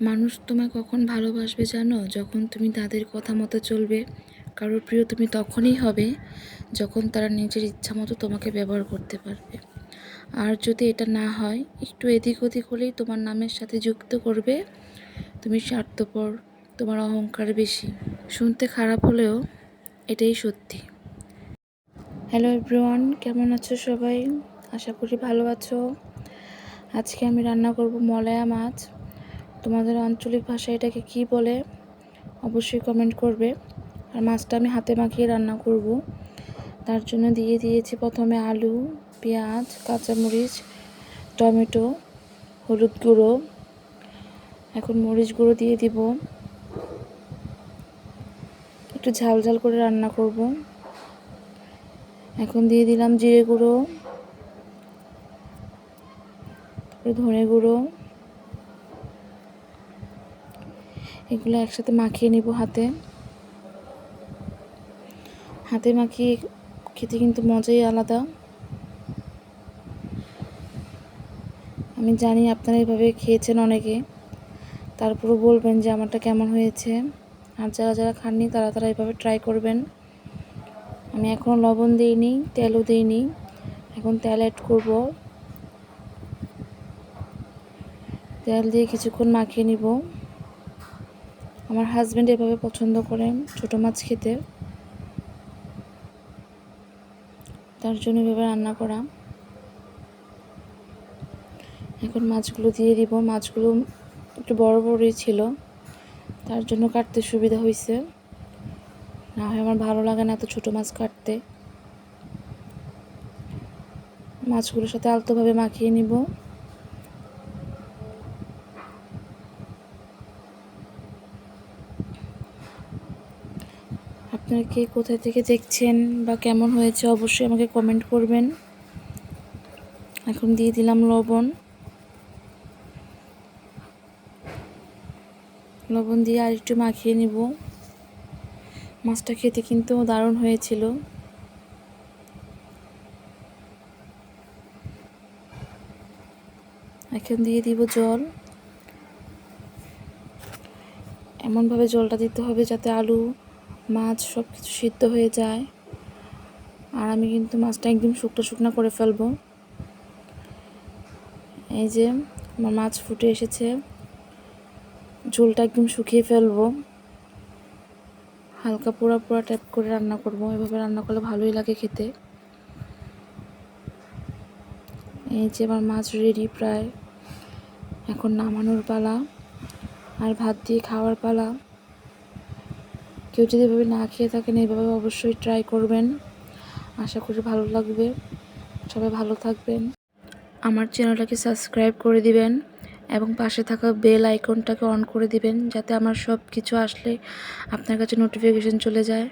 মানুষ তোমায় কখন ভালোবাসবে জানো? যখন তুমি তাদের কথা মতো চলবে, কারোর প্রিয় তুমি তখনই হবে যখন তারা নিজের ইচ্ছা মতো তোমাকে ব্যবহার করতে পারবে। আর যদি এটা না হয়, একটু এদিক ওদিক হলেই তোমার নামের সাথে যুক্ত করবে। তুমি স্বার্থপর, তোমার অহংকার বেশি। শুনতে খারাপ হলেও এটাই সত্যি। হ্যালো এভরিওয়ান কেমন আছো সবাই? আশা করি ভালো আছো। আজকে আমি রান্না করব মলায়া মাছ। তোমাদের আঞ্চলিক ভাষায় এটাকে কি বলে? অবশ্যই কমেন্ট করবে। আর মাছটা আমি হাতে মাখিয়ে রান্না করব। তার জন্য দিয়ে দিয়েছি প্রথমে আলু, পেঁয়াজ, কাঁচামরিচ, টমেটো, হলুদ গুঁড়ো। এখন মরিচ গুঁড়ো দিয়ে দিব। একটু ঝাল ঝাল করে রান্না করব। এখন দিয়ে দিলাম জিরে গুঁড়ো, ধনে গুঁড়ো। এগুলো একসাথে মাখিয়ে নিব হাতে। হাতে মাখিয়ে খেতে কিন্তু মজাই আলাদা। আমি জানি আপনারা এভাবে খেয়েছেন অনেকে। তারপরও বলবেন যে আমারটা কেমন হয়েছে। আর যারা যারা খাননি তারা তারা এভাবে ট্রাই করবেন। আমি এখনও লবণ দিইনি, তেলও দিইনি। এখন তেল অ্যাড করব। তেল দিয়ে কিছুক্ষণ মাখিয়ে নিব। আমার হাজব্যান্ড এভাবে পছন্দ করেন ছোটো মাছ খেতে। তার জন্য এভাবে রান্না করা। এখন মাছগুলো দিয়ে দিব। মাছগুলো একটু বড় বড়ই ছিল। তার জন্য কাটতে সুবিধা হয়েছে না হয় আমার ভালো লাগে না এত ছোটো মাছ কাটতে। মাছগুলোর সাথে আলতোভাবে মাখিয়ে নিব। আপনারা কে কোথা থেকে দেখছেন বা কেমন হয়েছে অবশ্যই আমাকে কমেন্ট করবেন। এখন দিয়ে দিলাম লবণ। লবণ দিয়ে আর একটু মাখিয়ে নিব। মাছটা খেতে কিন্তু দারুণ হয়েছিল। এখন দিয়ে দিব জল। এমনভাবে জলটা দিতে হবে যাতে আলু মাছ সব কিছু সিদ্ধ হয়ে যায়। আর আমি কিন্তু মাছটা একদম শুকনো শুকনো করে ফেলব। এই যে আমার মাছ ফুটে এসেছে। ঝোলটা একদম শুকিয়ে ফেলব। হালকা পোড়া পোড়া টাইপ করে রান্না করব। এভাবে রান্না করলে ভালোই লাগে খেতে। এই যে আমার মাছ রেডি প্রায়। এখন নামানোর পালা। আর ভাত দিয়ে খাওয়ার পালা। কেউ যদি এভাবে না খেয়ে থাকেন, এভাবে অবশ্যই ট্রাই করবেন। আশা করি ভালো লাগবে। সবাই ভালো থাকবেন। আমার চ্যানেলটাকে সাবস্ক্রাইব করে দিবেন এবং পাশে থাকা বেল আইকনটাকে অন করে দিবেন, যাতে আমার সব কিছু আসলে আপনার কাছে নোটিফিকেশন চলে যায়।